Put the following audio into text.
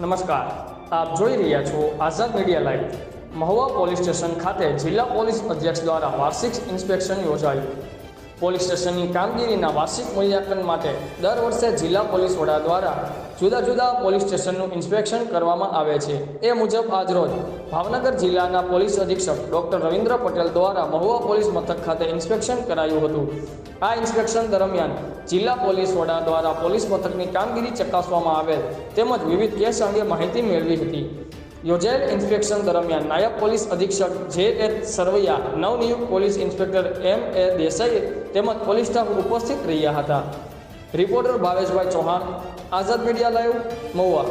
નમસ્કાર. આપ જોઈ રહ્યા છો Azad media live. Mahuva police station ખાતે જિલ્લા પોલીસ અધ્યક્ષ દ્વારા વાર્ષિક ઇન્સ્પેક્શન યોજાયું. પોલીસ સ્ટેશનની કામગીરીના વાર્ષિક મૂલ્યાંકન માટે દર વર્ષે જિલ્લા પોલીસ વડા દ્વારા જુદા જુદા પોલીસ સ્ટેશનનું ઇન્સ્પેક્શન કરવામાં આવે છે. એ મુજબ આજરોજ ભાવનગર જિલ્લાના પોલીસ અધિક્ષક ડોક્ટર રવિન્દ્ર પટેલ દ્વારા મહુવા પોલીસ મથક ખાતે ઇન્સ્પેક્શન કરાયું હતું. આ ઇન્સ્પેક્શન દરમિયાન જિલ્લા પોલીસ વડા દ્વારા પોલીસ મથકની કામગીરી ચકાસવામાં આવેલ તેમજ વિવિધ કેસ અંગે માહિતી મેળવી હતી. યોજાયેલ ઇન્સ્પેક્શન દરમિયાન નાયબ પોલીસ અધિક્ષક જે એચ સરવૈયા, નવનિયુક્ત police inspector M A Desai તેમજ પોલીસ સ્ટાફ ઉપસ્થિત રહ્યા હતા. રિપોર્ટર ભાવેશભાઈ ચૌહાણ, આઝાદ મીડિયા લાઈવ, મહુવા.